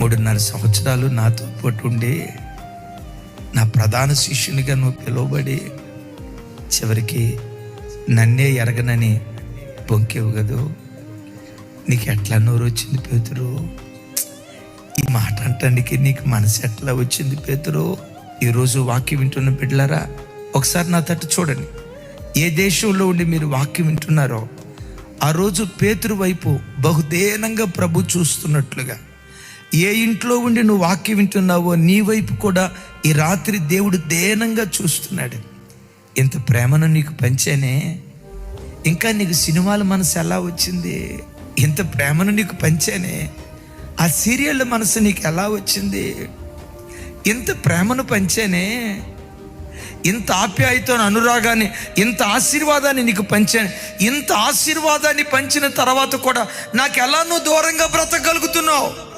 మూడున్నర సంవత్సరాలు నాతో పాటు ఉండి నా ప్రధాన శిష్యునిగా నువ్వు పిలువబడి చివరికి నన్నే ఎరగనని బొంకేవు కదూ. నీకు ఎట్లా నోరు వచ్చింది పేతురు? ఈ మాట అంటానికి నీకు మనసు ఎట్లా వచ్చింది పేతురు? ఈరోజు వాక్యం వింటున్న బిడ్డలారా ఒకసారి నా తట్టు చూడండి. ఏ దేశంలో ఉండి మీరు వాక్యం వింటున్నారో ఆ రోజు పేతురు వైపు బహుదేనంగా ప్రభు చూస్తున్నట్లుగా. ఏ ఇంట్లో ఉండి నువ్వు వాక్యం వింటున్నావో నీ వైపు కూడా ఈ రాత్రి దేవుడు దేనంగా చూస్తున్నాడు. ఇంత ప్రేమను నీకు పంచానే? ఇంకా నీకు సినిమాల మనసు ఎలా వచ్చింది? ఇంత ప్రేమను నీకు పంచానే? ఆ సీరియల్ మనసు నీకు ఎలా వచ్చింది? ఇంత ప్రేమను పంచానే? ఇంత ఆప్యాయతో అనురాగాన్ని ఇంత ఆశీర్వాదాన్ని నీకు పంచాను. ఇంత ఆశీర్వాదాన్ని పంచిన తర్వాత కూడా నాకు ఎలా నువ్వు దూరంగా బ్రతకగలుగుతున్నావు?